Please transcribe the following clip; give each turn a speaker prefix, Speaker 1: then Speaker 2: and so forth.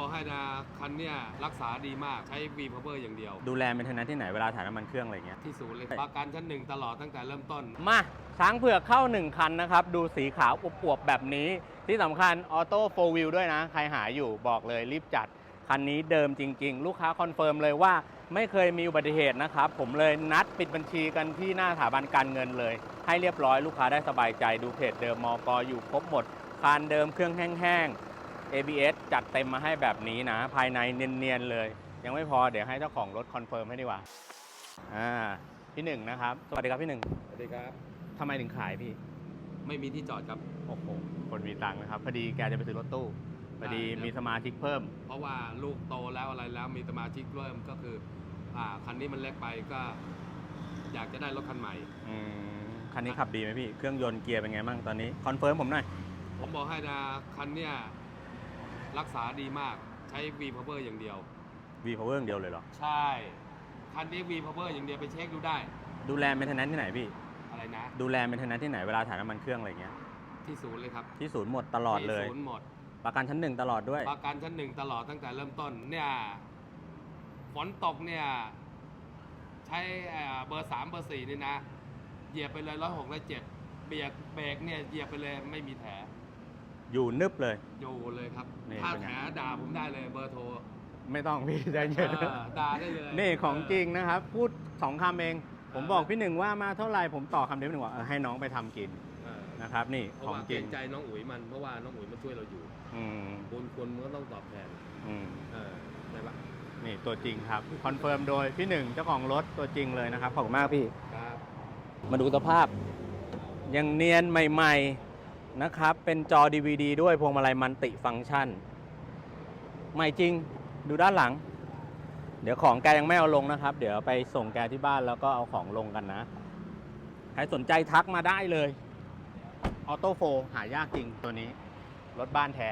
Speaker 1: บอกให้นะคันเนี่ยรักษาดีมากใช้ V Power อย่างเดียว
Speaker 2: ดูแลเป็นทนานที่ไหนเวลาถ่ายน้ำมันเครื่องอะไรเงี้ย
Speaker 1: ที่ศูนย์เลยประกันชั้นหนึ่งตลอดตั้งแต่เริ่มต้น
Speaker 2: มาช้างเผือกเข้า 1 คันนะครับ ดูสีขาวอวบๆแบบนี้ ที่สำคัญออโต้โฟวิลด้วยนะ ใครหาอยู่บอกเลยรีบจัด คันนี้เดิมจริง ๆ ลูกค้าคอนเฟิร์มเลยว่าไม่เคยมีอุบัติเหตุนะครับ ผมเลยนัดปิดบัญชีกันที่หน้าสถาบันการเงินเลย ให้เรียบร้อยลูกค้าได้สบายใจดูเพจเดิมมอกอยู่ครบหมดคานเดิมเครื่องแห้งๆ ABS จัดเต็มมาให้แบบนี้นะ ภายในเนียนๆเลย ยังไม่พอเดี๋ยวให้เจ้าของรถคอนเฟิร์มให้ดีกว่าอ่าพี่หนึ่งนะครับ สวัสดีครับพี่หนึ่ง
Speaker 1: สวัสดีครับ
Speaker 2: ทำไมถึงขายพี่
Speaker 1: ไม่มีที่จอดครับ
Speaker 2: โอ้โหคนมีตังค์นะครับพอดีแกจะไปซื้อรถตู้พอดี
Speaker 1: ได้ครับ
Speaker 2: มีสมาชิกเพิ่ม
Speaker 1: เพราะว่าลูกโตแล้วอะไรแล้วมีสมาชิกเริ่มก็คืออ่าคันนี้มันเล็กไปก็อยากจะได้รถคันใหม่
Speaker 2: อืมคันนี้ขับดีไหมพี่ เครื่องยนต์เกียร์เป็นไงบ้างตอนนี้ คอนเฟิร์มผมหน่อย
Speaker 1: ผมบอกให้นะคันเนี่ย รักษาดีมากใช้ V Power อย่างเดียว
Speaker 2: V Power อย่างเดียวเลยเหรอ
Speaker 1: ใช่ คันนี้ V Power อย่างเดียวไปเช็คดูได้
Speaker 2: ดูแลเป็นทนานที่ไหนพี่
Speaker 1: อะไรนะ
Speaker 2: ดูแลเป็นทนานที่ไหนเวลาถ่ายน้ำมันเครื่องอะไรเงี้ย
Speaker 1: ที่ศูนย์เลยครับ
Speaker 2: ที่ศูนย์หมดตลอดเลย
Speaker 1: ที่ศูนย์หมด
Speaker 2: ประกันชั้นหนึ่งตลอดด้วย
Speaker 1: ประกันชั้นหนึ่งตลอดตั้งแต่เริ่มต้นเนี่ยฝนตกเนี่ยใช้เอ่อเบอร์สามเบอร์สี่นี่นะ เหยียบไปเลยร้อยหกร้อยเจ็ดเบรกเบรกเนี่ยเหยียบไปเลยไม่มีแผล
Speaker 2: อยู่นึบเลย
Speaker 1: อยู่เลยครับ
Speaker 2: นี่
Speaker 1: ถ้า
Speaker 2: เป็นไง
Speaker 1: แผลด่าผมได้เลยเบอร์โทร
Speaker 2: ไม่ต้องพี่ใจเย็น
Speaker 1: เออด่าได้เลย
Speaker 2: นี่ของจริงนะครับ พูดสองคำเอง ผมบอกพี่หนึ่งว่ามาเท่าไหร่ผมต่อคำเดียวพี่หนึ่งว่าเออให้น้องไปทำกิน
Speaker 1: เออ
Speaker 2: นะครับ นี่
Speaker 1: เพราะ
Speaker 2: ของ
Speaker 1: ว่า
Speaker 2: จ
Speaker 1: เกร
Speaker 2: ริง
Speaker 1: งใจน้องอุ๋ยมันเพราะว่าน้องอุ๋ยมันช่วยเราอยู่
Speaker 2: อืม
Speaker 1: บุญคุณมันก็ต้องตอบแทน
Speaker 2: อืม
Speaker 1: เออได้ปะ
Speaker 2: นี่ตัวจริงครับคอนเฟิร์มโดยพี่หนึ่งเจ้าของรถตัวจริงเลยนะครับขอบคุณมากพี่
Speaker 1: ครับ
Speaker 2: มาดูสภาพ ยังเนียนใหม่ ๆ นะครับ เป็นจอ DVD ด้วยพวงมาลัยมันติฟังก์ชัน ใหม่จริงดูด้านหลัง เดี๋ยวของแกยังไม่เอาลงนะครับ เดี๋ยวไปส่งแกที่บ้านแล้วก็เอาของลงกันนะ ใครสนใจทักมาได้เลย ออโต้โฟหายากจริงตัวนี้ รถบ้านแท้